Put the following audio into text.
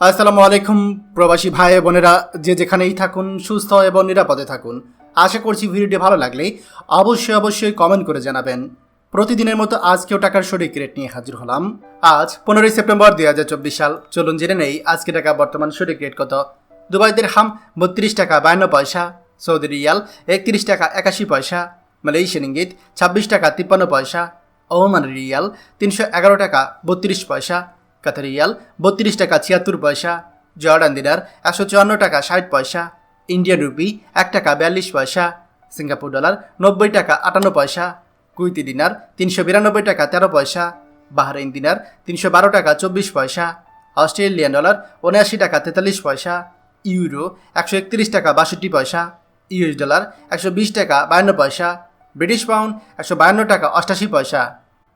আসসালামু আলাইকুম, প্রবাসী ভাই বোনেরা। যে যেখানেই থাকুন, সুস্থ এবং নিরাপদে থাকুন। আশা করছি ভিডিওটি ভালো লাগলে অবশ্যই অবশ্যই কমেন্ট করে জানাবেন। প্রতিদিনের মতো আজকেও টাকার সঠিক রেট নিয়ে হাজির হলাম। আজ, পনেরোই সেপ্টেম্বর দুই হাজার চব্বিশ সাল। চলুন জেনে নেই আজকে টাকা বর্তমান সঠিক রেট কত। দুবাইদের হাম, বত্রিশ টাকা বায়ান্ন পয়সা। সৌদি রিয়াল, একত্রিশ টাকা একাশি পয়সা। মালয়েশিয়ান ইঙ্গিত, ছাব্বিশ টাকা তিপ্পান্ন পয়সা। ওমান রিয়াল, তিনশো এগারো টাকা বত্রিশ পয়সা। কাতার রিয়াল, বত্রিশ টাকা ছিয়াত্তর পয়সা। জর্ডান দিনার একশো চুয়ান্ন টাকা ষাট পয়সা। ইন্ডিয়ান রুপি, এক টাকা বিয়াল্লিশ পয়সা। সিঙ্গাপুর ডলার, নব্বই টাকা আটান্ন পয়সা। কুইতি দিনার, তিনশো বিরানব্বই টাকা তেরো পয়সা। বাহরাইন দিনার, তিনশো বারো টাকা চব্বিশ পয়সা। অস্ট্রেলিয়ান ডলার, উনআশি টাকা তেতাল্লিশ পয়সা। ইউরো, একশো একত্রিশ টাকা বাষট্টি পয়সা। ইউএস ডলার, একশো বিশ টাকা বায়ান্ন পয়সা। ব্রিটিশ পাউন্ড, একশো বায়ান্ন টাকা অষ্টাশি পয়সা।